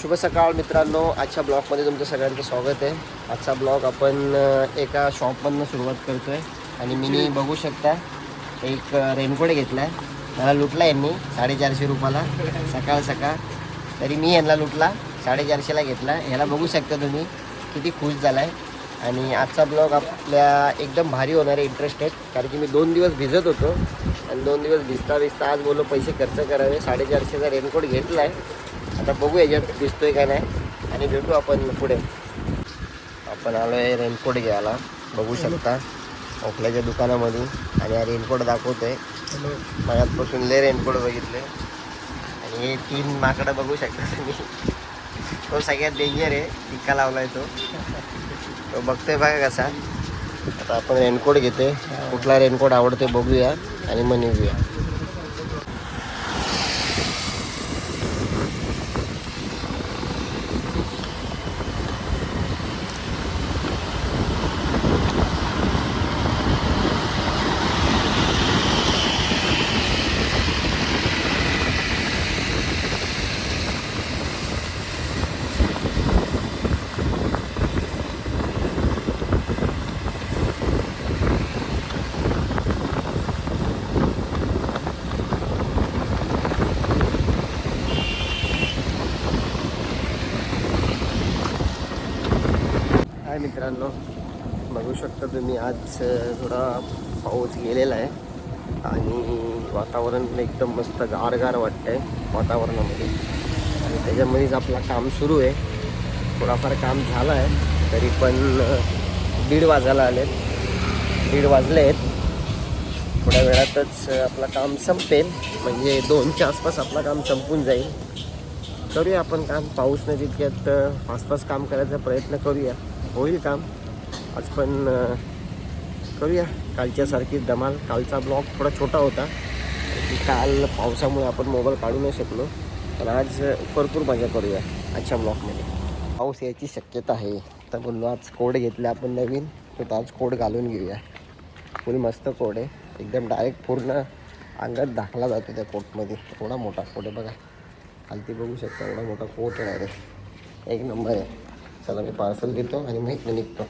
शुभ सकाळ मित्रांनो. आजच्या ब्लॉगमध्ये तुमचं सगळ्यांचं स्वागत आहे. आजचा ब्लॉग आपण एका शॉपमधनं सुरुवात करतो आहे आणि मी बघू शकता एक रेनकोट घेतला आहे मला लुटला यांनी साडेचारशे रुपयाला. सकाळ सकाळ. तरी मी यांना लुटला साडेचारशेला घेतला. ह्याला बघू शकता तुम्ही किती खुश झाला आहे आणि आजचा ब्लॉग आपल्या एकदम भारी होणार आहे इंटरेस्टेड कारण की मी दोन दिवस भिजत होतो. आणि दोन दिवस भिजता भिजता आज बोललो पैसे खर्च करावे. साडेचारशेचा रेनकोट घेतला आहे आता बघू याच्यात दिसतोय काय नाही. आणि भेटू आपण पुढे. आपण आलो आहे रेनकोट घ्यायला. बघू शकता. ओखल्याच्या दुकानामधून आणि हा रेनकोट दाखवतोय. मगातपासून लय रेनकोट बघितले. आणि हे तीन माकडं बघू शकता तुम्ही. तो सगळ्यात डेंजर आहे. टिक्का लावलाय तो. तो बघतोय बघा कसा. आता आपण रेनकोट घेते कुठला रेनकोट आवडते बघूया. आणि मग निघूया. हाय मित्रांनो. बघू शकता तुम्ही आज थोडा पाऊस गेलेला आहे आणि वातावरण पण एकदम मस्त गारगार वाटतंय वातावरणामध्ये. आणि त्याच्यामध्येच आपला काम सुरू आहे. थोडाफार काम झालं आहे तरी पण दीड वाजायला आलेत. दीड वाजले आहेत थोड्या वेळातच आपलं काम संपेल. म्हणजे दोनच्या आसपास आपलं काम संपून जाईल. करूया आपण काम. पाऊस न जितक्यात फास्ट फास्ट काम करायचा प्रयत्न करूया. होईल काम. आज पण करूया. कालच्यासारखी धमाल. कालचा ब्लॉग थोडा छोटा होता. की काल पावसामुळे आपण मोबाईल काढू नाही शकलो. पण आज भरपूर मजा करूया आजच्या ब्लॉकमध्ये पाऊस यायची शक्यता आहे. तर बोललो आज कोड घेतला आपण नवीन. तर आज कोड घालून घेऊया. फुल मस्त कोड आहे. एकदम डायरेक्ट पूर्ण अंगात दाखला जातो त्या कोटमध्ये. एवढा मोठा कोट आहे बघा. खालती बघू शकता एवढा मोठा कोट आहे. एक नंबर आहे. चला मी पार्सल देतो आणि मग इथं निघतो.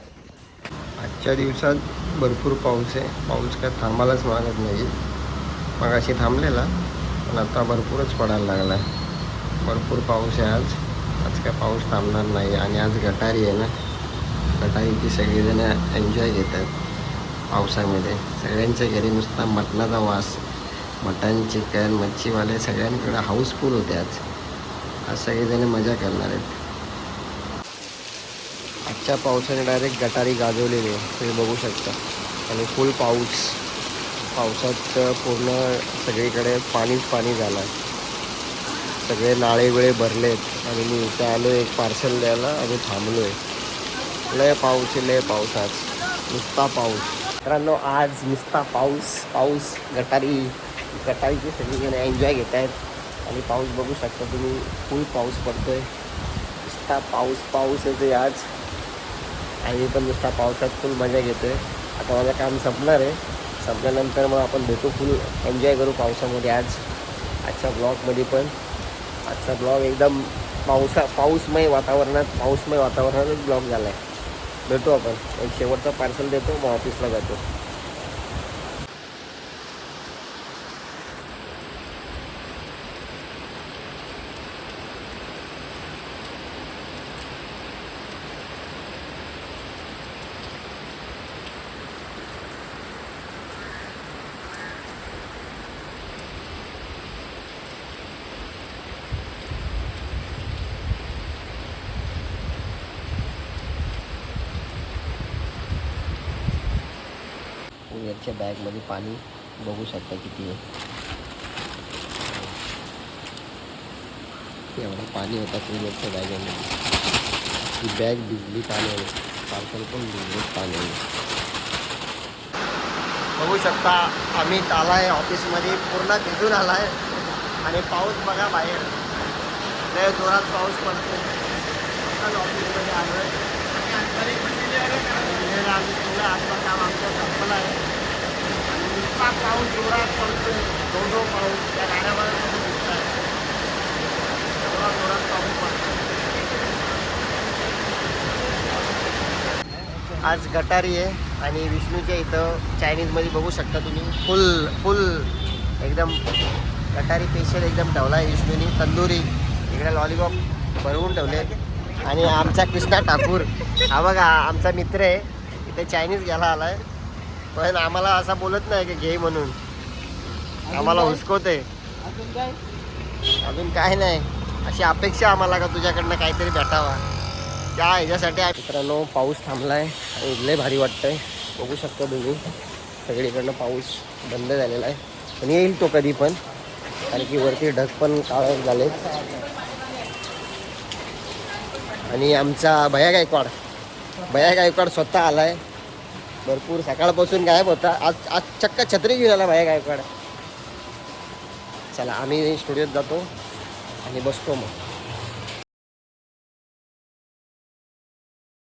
आजच्या दिवसात भरपूर पाऊस आहे. पाऊस काय थांबायलाच मागत नाही. मग अशी थांबलेला पण आता भरपूरच पडायला लागला आहे भरपूर पाऊस आहे आज. आज काय पाऊस थांबणार नाही. आणि आज गटारी आहे ना. गटारीची सगळेजण एन्जॉय घेतात पावसामध्ये. सगळ्यांच्या घरी नुसता मटणाचा वास मटण चिकन मच्छीवाले सगळ्यांकडे हाऊसफुल होते आज. आज सगळेजण मजा करणार आहेत. आजच्या पावसाने डायरेक्ट गटारी गाजवलेली आहे. तुम्ही बघू शकता. आणि फुल पाऊस. पावसात पूर्ण सगळीकडे पाणीच पाणी झालं आहे. सगळे नाळे बिळे भरलेत. आणि मी इथं आलो एक पार्सल द्यायला आणि थांबलो आहे लय पाऊस आहे लय पाऊस आज. नुसता पाऊस. मित्रांनो आज नुसता पाऊस पाऊस गटारी. गटारीची सगळीजण एन्जॉय घेत आहेत. आणि पाऊस बघू शकता तुम्ही फुल पाऊस पडतो आहे नुसता पाऊस पाऊस येतोय आज. आणि मी पण नुसता पावसात फुल मजा घेतोय. आता माझं काम संपणार आहे. संपल्यानंतर मग आपण भेटू फुल एन्जॉय करू पावसामध्ये आज आजच्या ब्लॉगमध्ये पण. आजचा ब्लॉग एकदम पावसा पाऊसमय वातावरणात पाऊसमय वातावरणातच ब्लॉग झाला आहे भेटू आपण. एक शेवटचा पार्सल देतो मग ऑफिसला जातो. कुरिअरच्या बॅगमध्ये पाणी बघू शकता किती आहे. एवढं पाणी होतं कुरिअरच्या बॅगेमध्ये ही बॅग भिजली पाण्याने पार्सल पण भिजलीच पाण्याने बघू शकता अमित आलाय ऑफिसमध्ये पूर्ण भिजून आलाय. आणि पाऊस बघा बाहेर. लय जोरात पाऊस पडतो ऑफिसमध्ये आलोय. आम्ही सगळं काम आमचं संपलं आहे. आणि पाऊस जोरात पडतो. पाऊस त्या एवढा जोरात पाऊस पडतो. आज गटारी आहे आणि विष्णूच्या इथं चायनीजमध्ये बघू शकता तुम्ही. फुल फुल. एकदम गटारी स्पेशल एकदम ठेवला आहे विष्णूनी. तंदुरी. इकडे लॉलीपॉप भरवून ठेवले आणि आमचा कृष्णा ठाकूर. हा बघा आमचा मित्र आहे. इथे चायनीज घ्यायला आलाय. पण आम्हाला असा बोलत नाही की घे म्हणून. आम्हाला हुसकवते. अजून काय? अजून काय नाही. अशी अपेक्षा आम्हाला का तुझ्याकडनं काहीतरी भेटावा? त्या ह्याच्यासाठी आहे. मित्रांनो पाऊस थांबलाय आणि लय भारी वाटतंय. बघू शकता तुम्ही. सगळीकडनं पाऊस बंद झालेला आहे. पण येईल तो कधी पण. कारण की वरती ढग पण काळ झाले आणि आमचा भया गायकवाड भया गायकवाड स्वतः आलाय. भरपूर. सकाळपासून गायब होता. आज आज चक्क छत्री घेऊन आला माझ्या गायकवाड चला आम्ही स्टुडिओत जातो आणि बसतो मग.